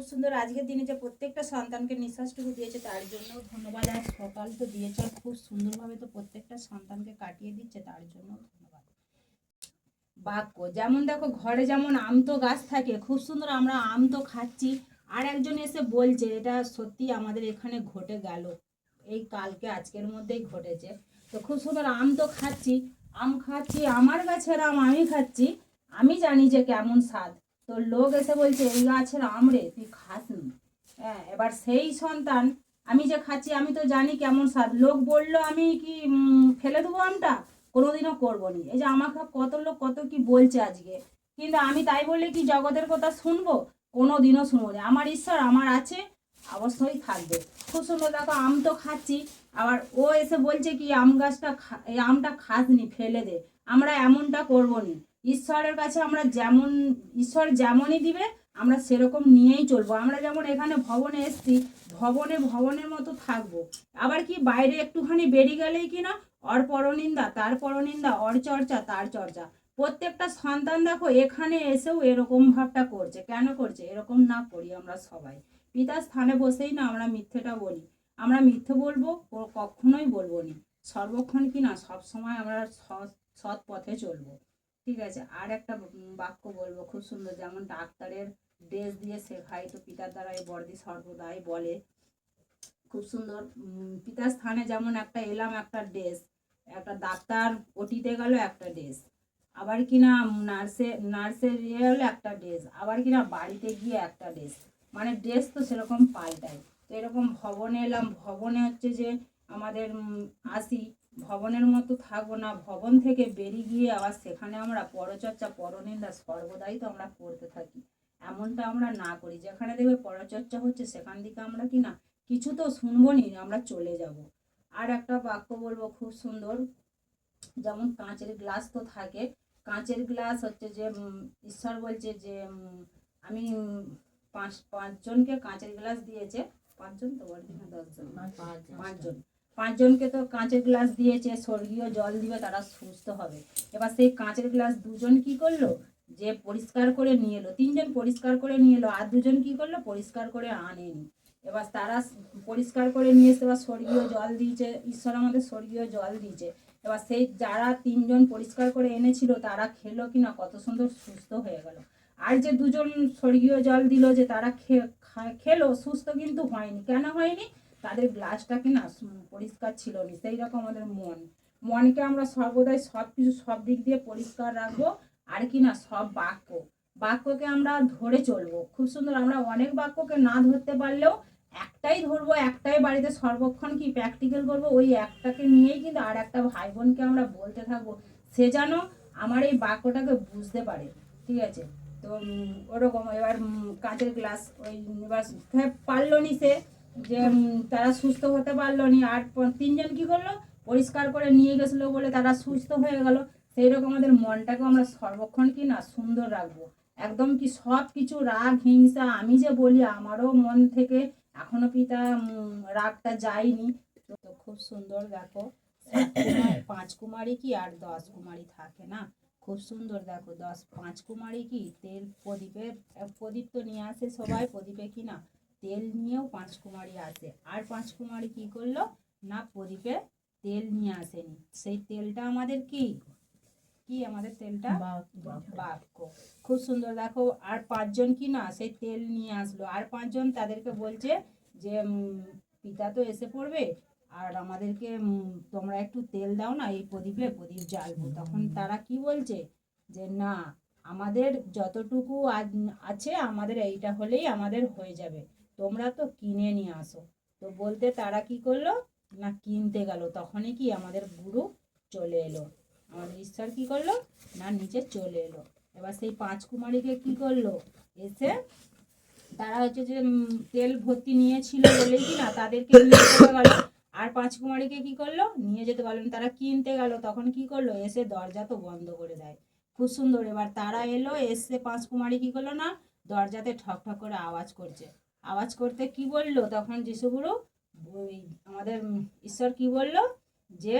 খুব সুন্দর। আজকের দিনে যে প্রত্যেকটা সন্তানকে নিঃশ্বাসটুকু দিয়েছে, তার জন্য ধন্যবাদ। আর সকাল তো দিয়েছে খুব সুন্দরভাবে তো প্রত্যেকটা সন্তানকে কাটিয়ে দিচ্ছে, তার জন্য ধন্যবাদ। বাক্য, যেমন দেখো, ঘরে যেমন আম তো গাছ থাকে, খুব সুন্দর আমরা আম তো খাচ্ছি। আর একজন এসে বলছে, এটা সত্যি আমাদের এখানে ঘটে গেল। এই কালকে আজকের মধ্যেই ঘটেছে। তো খুব সুন্দর আম তো খাচ্ছি, আম খাচ্ছি, আমার গাছের আম আমি খাচ্ছি। আমি জানি যে কেমন স্বাদ। তো লোক এসে বলছে, এই গাছের আমড়ে, তুই খাস নি। হ্যাঁ এবার সেই সন্তান, আমি যে খাচ্ছি, আমি তো জানি কেমন স্বাদ। লোক বলল, আমি কি ফেলে দেবো আমটা? কোনোদিনও করব নি। এই যে আমাকে কত লোক কত কি বলছে আজকে। কিন্তু আমি তাই বলে কি জগতের কথা শুনব? কোনো দিনও শুনব না। আমার ঈশ্বর, আমার আছে, অবশ্যই থাকবে। খুব সুন্দর দেখো, আম তো খাচ্ছি। আবার ও এসে বলছে কি, আম গাছটা এই আমটা খাসনি, ফেলে দে। আমরা এমনটা করব নি। ঈশ্বরের কাছে আমরা যেমন, ঈশ্বর যেমনই দিবে, আমরা সেরকম নিয়েই চলবো। আমরা যেমন এখানে ভবনে এসছি, ভবনে ভবনের মতো থাকব। আবার কি বাইরে একটুখানি বেরিয়ে গেলেই কি না, অর পরনিন্দা, তার পরনিন্দা, অর চর্চা, তার চর্চা। প্রত্যেকটা সন্তান দেখো এখানে এসেও এরকম ভাবটা করছে। কেন করছে? এরকম না করি আমরা সবাই। পিতার স্থানে বসেই না আমরা মিথ্যেটা বলি। আমরা মিথ্যে বলব কখনোই বলব নি। সর্বক্ষণ কি না সবসময় আমরা সৎ পথে চলবো। ঠিক আছে, আর একটা বাক্য বলব, খুব সুন্দর, যেমন ডাক্তারের ড্রেস দিয়ে শেখায় তো পিতার দ্বারা এই বর্দি সর্বদাই বলে। খুব সুন্দর পিতার স্থানে যেমন একটা এলাম, একটা ড্রেস একটা ডাক্তার ওটিতে গেল, একটা ড্রেস আবার কিনা নার্সে নার্সের ইয়ে হলো একটা ড্রেস আবার কিনা বাড়িতে গিয়ে একটা ড্রেস মানে ড্রেস তো সেরকম পাল্টায়। তো এরকম ভবনে এলাম, ভবনে হচ্ছে যে আমাদের আসি ভবনের মতো থাকব না ভবন থেকে বেরিয়ে গিয়ে আবার সেখানে আমরা পরচর্চা পরনিন্দা সর্বদাই তো আমরা করতে থাকি। এমনটা আমরা না করি। যেখানে দেখবে পরচর্চা হচ্ছে সেখান থেকে আমরা কি না কিছু তো শুনব নি আমরা চলে যাব। আর একটা বাক্য বলব খুব সুন্দর যেমন কাঁচের গ্লাস তো থাকে। কাঁচের গ্লাস হচ্ছে যে ঈশ্বর বলছে যে আমি পাঁচ পাঁচজনকে কাঁচের গ্লাস দিয়েছে। পাঁচজন তো বলছি না দশজন? পাঁচজন। পাঁচজনকে তো কাঁচের গ্লাস দিয়েছে, স্বর্গীয় জল দিবে, তারা সুস্থ হবে। এবার সেই কাঁচের গ্লাস দুজন কি করল? যে পরিষ্কার করে নিয়ে এলো, তিনজন পরিষ্কার করে নিয়ে এলো, আর দুজন কি করল? পরিষ্কার করে আনেনি। এবার তারা পরিষ্কার করে নিয়ে এসে এবার স্বর্গীয় জল দিয়েছে, ঈশ্বর আমাদের স্বর্গীয় জল দিয়েছে। এবার সেই যারা তিনজন পরিষ্কার করে এনেছিল, তারা খেলো কিনা, কত সুন্দর সুস্থ হয়ে গেল। আর যে দুজন স্বর্গীয় জল দিল, যে তারা খেলো, সুস্থ কিন্তু হয়নি। কেন হয়নি? তাদের গ্লাসটা কিনা সু- পরিষ্কার ছিল না, সেই রকম আমাদের মন। মনকে আমরা সর্বদাই সব কিছু সব দিক দিয়ে পরিষ্কার রাখব, আর কি না সব বাক্য। বাক্যকে আমরা ধরে চলবো। খুব সুন্দর, আমরা অনেক বাক্যকে না ধরতে পারলেও একটাই ধরবো, একটাই বাড়িতে সর্বক্ষণ কি প্র্যাকটিক্যাল করব, ওই একটাকে নিয়েই কিন্তু আর একটা ভাই বোনকে আমরা বলতে থাকব, সে যেন আমার এই বাক্যটাকে বুঝতে পারে। ঠিক আছে? তো ওরকম এবার কাঁচের গ্লাস ওই, এবার সে- পারল নি সে যে তারা সুস্থ হতে পারল নি। আর তিনজন কি করল? পরিষ্কার করে নিয়ে গেছিল বলে তারা সুস্থ হয়ে গেল। সেই রকম আমাদের মনটাকে আমরা সর্বক্ষণ কি না সুন্দর রাখব। একদম কি সব কিছু রাগ, হিংসা, আমি যে বলি, আমারও মন থেকে এখনও পিতা রাগটা যায়নি। তো খুব সুন্দর দেখো। পাঁচ কুমারী কি আর দশ কুমারী থাকে না? খুব সুন্দর দেখো। দশ পাঁচ কুমারী কি তেল প্রদীপে প্রদীপ তো নিয়ে আসে সবাই, প্রদীপে কি না তেল নিয়েও পাঁচ কুমারী আসে। আর পাঁচ কুমারী কি করল? না প্রদীপে তেল নিয়ে আসেনি। সেই তেলটা আমাদের কি? কি আমাদের তেলটা? বাক্য খুব সুন্দর। দেখো আর পাঁচজন কি না সেই তেল নিয়ে আসলো। আর পাঁচজন তাদেরকে বলছে যে পিতা তো এসে পড়বে আর আমাদেরকে তোমরা একটু তেল দাও না এই প্রদীপে প্রদীপ জ্বালবো। তখন তারা কি বলছে? যে না আমাদের যতটুকু আছে আমাদের এইটা হলেই আমাদের হয়ে যাবে। তোমরা তো কিনে নিয়ে আসো। তো বলতে তারা কি করল? না, কিনতে গেল। তখনই কি আমাদের গুরু চলে এলো। আমাদের ঈশ্বর কি করল? না, নিচে চলে এলো। এবার সেই পাঁচ কুমারীকে কি করল? এসে তারা হচ্ছে যে তেল ভর্তি নিয়েছিল বলেই কি না, তাদেরকে নিয়ে গেল। আর পাঁচ কুমারীকে কি করল? নিয়ে যেতে পারল তারা কিনতে গেল। তখন কি করল? এসে দরজা তো বন্ধ করে দেয়। খুব সুন্দর। এবার তারা এলো, এসে পাঁচ কুমারী কি করল না, দরজাতে ঠক ঠক করে আওয়াজ করছে। আওয়াজ করতে কি বলল? তখন যিশুগুরু আমাদের ঈশ্বর কি বলল? যে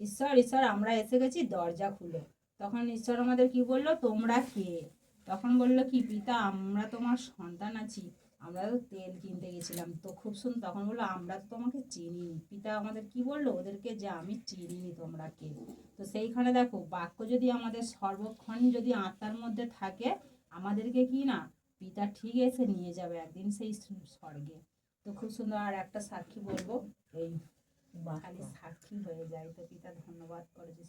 ঈশ্বর ঈশ্বর, আমরা এসে গেছি, দরজা খুলো। তখন ঈশ্বর আমাদের কি বলল? তোমরা কে? তখন বলল কি, পিতা, আমরা তোমার সন্তান আছি। আমরা তো তেল কিনতে গেছিলাম। তো খুব সুন্দর তখন বলল, আমরা তো তোমাকে চিনি পিতা আমাদের কি বলল? ওদেরকে যে আমি চিনি তোমরা কে? তো সেইখানে দেখো, বাক্য যদি আমাদের সর্বক্ষণ যদি আত্মার মধ্যে থাকে, আমাদেরকে কি না পিতা ঠিক এসে নিয়ে যাবে একদিন সেই স্বর্গে। তো খুব সুন্দর আর একটা সাক্ষী বলব এই খালি সাক্ষী হয়ে যায়। তো পিতা ধন্যবাদ করে যে